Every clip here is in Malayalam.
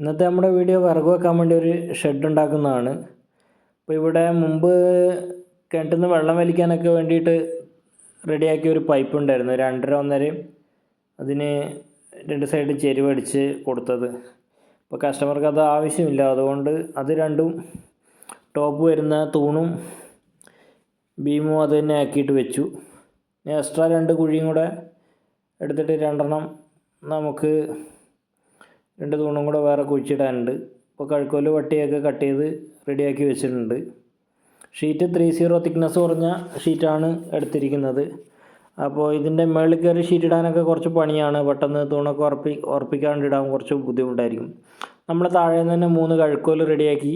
ഇന്നത്തെ നമ്മുടെ വീഡിയോ വിറക് വെക്കാൻ വേണ്ടി ഒരു ഷെഡ് ഉണ്ടാക്കുന്നതാണ്. അപ്പോൾ ഇവിടെ മുമ്പ് കിണറ്റിൽ നിന്ന് വെള്ളം വലിക്കാനൊക്കെ വേണ്ടിയിട്ട് റെഡിയാക്കിയ ഒരു പൈപ്പ് ഉണ്ടായിരുന്നു. രണ്ടര ഒന്നരയും അതിന് രണ്ട് സൈഡ് ചെരുവടിച്ച് കൊടുത്തത്. അപ്പോൾ കസ്റ്റമർക്ക് അത് ആവശ്യമില്ല. അതുകൊണ്ട് അത് രണ്ടും ടോപ്പ് വരുന്ന തൂണും ബീമും അത് തന്നെ ആക്കിയിട്ട് വെച്ചു. എക്സ്ട്രാ രണ്ട് കുഴിയും കൂടെ എടുത്തിട്ട് രണ്ടെണ്ണം നമുക്ക് രണ്ട് തൂണും കൂടെ വേറെ കുഴിച്ചിടാനുണ്ട്. ഇപ്പോൾ കഴുക്കോൽ വട്ടിയൊക്കെ കട്ട് ചെയ്ത് റെഡിയാക്കി വെച്ചിട്ടുണ്ട്. ഷീറ്റ് ത്രീ സീറോ തിക്നെസ് കുറഞ്ഞ ഷീറ്റാണ് എടുത്തിരിക്കുന്നത്. അപ്പോൾ ഇതിന്റെ മുകളിൽ കയറി ഷീറ്റ് ഇടാനൊക്കെ കുറച്ച് പണിയാണ്. പെട്ടെന്ന് തൂണൊക്കെ ഉറപ്പി ഉറപ്പിക്കാണ്ട് ഇടാൻ കുറച്ച് ബുദ്ധിമുട്ടായിരിക്കും. നമ്മൾ താഴെ നിന്ന് തന്നെ മൂന്ന് കഴുക്കോൽ റെഡിയാക്കി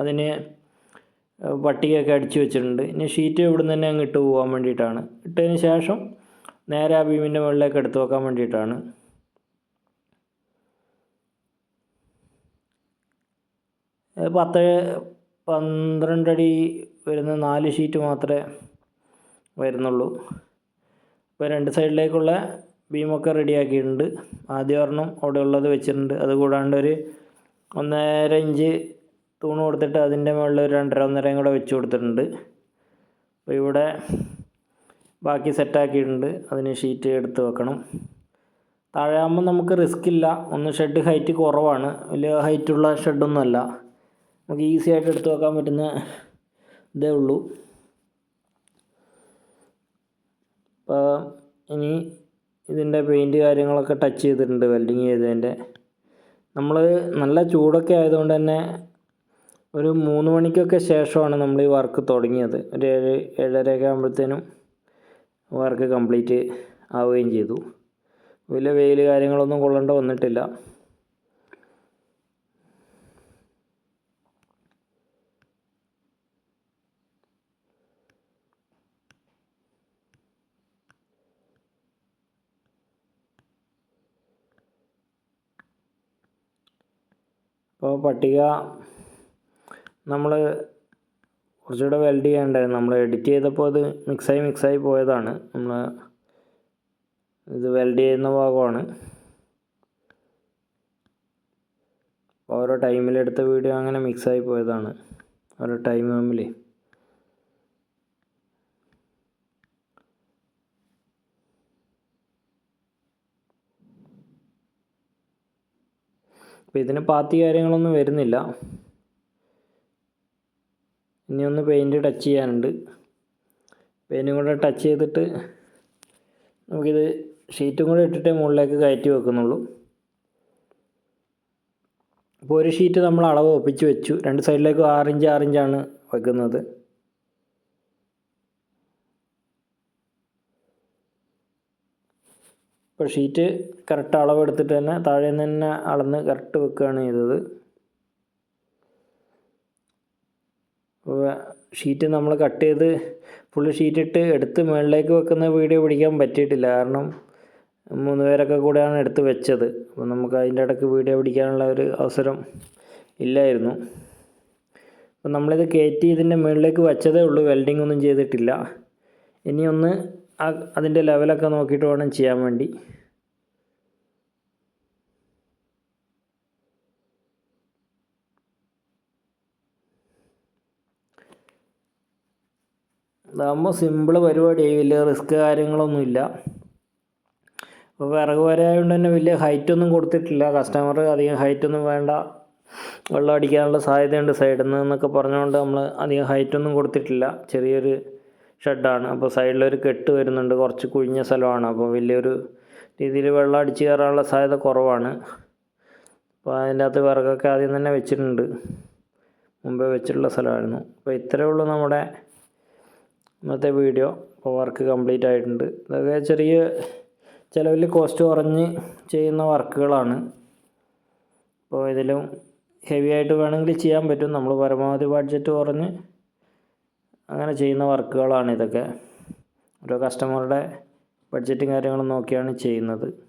അതിന് വട്ടിയൊക്കെ അടിച്ച് വെച്ചിട്ടുണ്ട്. ഇനി ഷീറ്റ് ഇവിടുന്ന് തന്നെ അങ്ങ് ഇട്ട് പോകാൻ വേണ്ടിയിട്ടാണ്. ഇട്ടതിന് ശേഷം നേരെ ആ ബീമിന്റെ മുകളിലേക്ക് എടുത്ത് വെക്കാൻ വേണ്ടിയിട്ടാണ്. പത്ത് പന്ത്രണ്ടടി വരുന്ന നാല് ഷീറ്റ് മാത്രമേ വരുന്നുള്ളൂ. ഇപ്പോൾ രണ്ട് സൈഡിലേക്കുള്ള ബീമൊക്കെ റെഡിയാക്കിയിട്ടുണ്ട്. ആദ്യം ഒരെണ്ണം അവിടെ ഉള്ളത് വെച്ചിട്ടുണ്ട്. അത് കൂടാണ്ട് ഒരു ഒന്നര ഇഞ്ച് തൂണ് കൊടുത്തിട്ട് അതിന്റെ മുകളിൽ ഒരു രണ്ടര ഒന്നരയും കൂടെ വെച്ച് കൊടുത്തിട്ടുണ്ട്. അപ്പോൾ ഇവിടെ ബാക്കി സെറ്റാക്കിയിട്ടുണ്ട്. അതിന് ഷീറ്റ് എടുത്ത് വെക്കണം. താഴെയാകുമ്പോൾ നമുക്ക് റിസ്ക് ഇല്ല ഒന്ന് ഷെഡ് ഹൈറ്റ് കുറവാണ്. വലിയ ഹൈറ്റുള്ള ഷെഡൊന്നുമല്ല. നമുക്ക് ഈസി ആയിട്ട് എടുത്തു വെക്കാൻ പറ്റുന്ന ഇതേ ഉള്ളൂ. അപ്പോൾ ഇനി ഇതിന്റെ പെയിന്റ് കാര്യങ്ങളൊക്കെ ടച്ച് ചെയ്തിട്ടുണ്ട് വെൽഡിങ് ചെയ്തതിന്റെ. നമ്മൾ നല്ല ചൂടൊക്കെ ആയതുകൊണ്ട് തന്നെ ഒരു മൂന്ന് മണിക്കൊക്കെ ശേഷമാണ് നമ്മൾ ഈ വർക്ക് തുടങ്ങിയത്. ഒരു ഏഴ് ഏഴരയൊക്കെ ആകുമ്പോഴത്തേനും വർക്ക് കംപ്ലീറ്റ് ആവുകയും ചെയ്തു. വലിയ വെയിൽ കാര്യങ്ങളൊന്നും കൊള്ളേണ്ട വന്നിട്ടില്ല. അപ്പോൾ പട്ടിക നമ്മൾ കുറച്ചുകൂടെ വെൽഡ് ചെയ്യാനുണ്ടായിരുന്നു. നമ്മൾ എഡിറ്റ് ചെയ്തപ്പോൾ അത് മിക്സായി മിക്സായി പോയതാണ്. നമ്മൾ ഇത് വെൽഡ് ചെയ്യുന്ന ഭാഗമാണ്. ഓരോ ടൈമിലെടുത്ത വീഡിയോ അങ്ങനെ മിക്സായി പോയതാണ്. ഓരോ ടൈം തമ്മിൽ അപ്പോൾ ഇതിന് പാത്തി കാര്യങ്ങളൊന്നും വരുന്നില്ല. ഇനി ഒന്ന് പെയിന്റ് ടച്ച് ചെയ്യാനുണ്ട്. പെയിന്റും കൂടെ ടച്ച് ചെയ്തിട്ട് നമുക്കിത് ഷീറ്റും കൂടെ ഇട്ടിട്ടേ മുകളിലേക്ക് കയറ്റി വെക്കുന്നുള്ളൂ. അപ്പോൾ ഒരു ഷീറ്റ് നമ്മൾ അളവ് ഒപ്പിച്ച് വെച്ചു. രണ്ട് സൈഡിലേക്ക് ആറിഞ്ച് ആറിഞ്ചാണ് വെക്കുന്നത്. ഇപ്പോൾ ഷീറ്റ് കറക്റ്റ് അളവെടുത്തിട്ട് തന്നെ താഴെ നിന്ന് തന്നെ അളന്ന് കറക്റ്റ് വെക്കുകയാണ് ചെയ്തത്. ഷീറ്റ് നമ്മൾ കട്ട് ചെയ്ത് ഫുള്ള് ഷീറ്റ് ഇട്ട് എടുത്ത് മുകളിലേക്ക് വെക്കുന്ന വീഡിയോ പിടിക്കാൻ പറ്റിയിട്ടില്ല. കാരണം മൂന്ന് പേരൊക്കെ കൂടെയാണ് എടുത്ത് വെച്ചത്. അപ്പോൾ നമുക്ക് അതിന്റെ ഇടയ്ക്ക് വീഡിയോ പിടിക്കാനുള്ള ഒരു അവസരം ഇല്ലായിരുന്നു. അപ്പോൾ നമ്മളിത് കയറ്റി ഇതിന്റെ മുകളിലേക്ക് വെച്ചതേ ഉള്ളൂ. വെൽഡിംഗ് ഒന്നും ചെയ്തിട്ടില്ല. ഇനി ഒന്ന് അതിന്റെ ലെവലൊക്കെ നോക്കിയിട്ട് വേണം ചെയ്യാൻ വേണ്ടി. ഇതാകുമ്പോൾ സിമ്പിൾ പരിപാടിയായി വലിയ റിസ്ക് കാര്യങ്ങളൊന്നുമില്ല അപ്പോൾ വിറക് വരായതുകൊണ്ട് തന്നെ വലിയ ഹൈറ്റൊന്നും കൊടുത്തിട്ടില്ല. കസ്റ്റമർ അധികം ഹൈറ്റൊന്നും വേണ്ട. വെള്ളം അടിക്കാനുള്ള സാധ്യതയുണ്ട് സൈഡിൽ നിന്ന് എന്നൊക്കെ പറഞ്ഞുകൊണ്ട് നമ്മൾ അധികം ഹൈറ്റൊന്നും കൊടുത്തിട്ടില്ല. ചെറിയൊരു ഷെഡാണ്. അപ്പോൾ സൈഡിലൊരു കെട്ട് വരുന്നുണ്ട്. കുറച്ച് കുഴിഞ്ഞ സ്ഥലമാണ്. അപ്പോൾ വലിയൊരു രീതിയിൽ വെള്ളം അടിച്ച് കയറാനുള്ള സാധ്യത കുറവാണ്. അപ്പോൾ അതിന്റെ അകത്ത് വിറകൊക്കെ ആദ്യം തന്നെ വെച്ചിട്ടുണ്ട്. മുമ്പേ വെച്ചിട്ടുള്ള സ്ഥലമായിരുന്നു. അപ്പോൾ ഇത്രയേ ഉള്ളൂ നമ്മുടെ ഇന്നത്തെ വീഡിയോ. അപ്പോൾ വർക്ക് കംപ്ലീറ്റ് ആയിട്ടുണ്ട്. ഇതൊക്കെ ചെറിയ ചിലവിൽ കോസ്റ്റ് കുറഞ്ഞ് ചെയ്യുന്ന വർക്കുകളാണ്. അപ്പോൾ ഇതിലും ഹെവി ആയിട്ട് വേണമെങ്കിൽ ചെയ്യാൻ പറ്റും. നമ്മൾ പരമാവധി ബഡ്ജറ്റ് കുറഞ്ഞ് അങ്ങനെ ചെയ്യുന്ന വർക്കുകളാണ് ഇതൊക്കെ. ഓരോ കസ്റ്റമറുടെ ബഡ്ജറ്റും കാര്യങ്ങളും നോക്കിയാണ് ചെയ്യുന്നത്.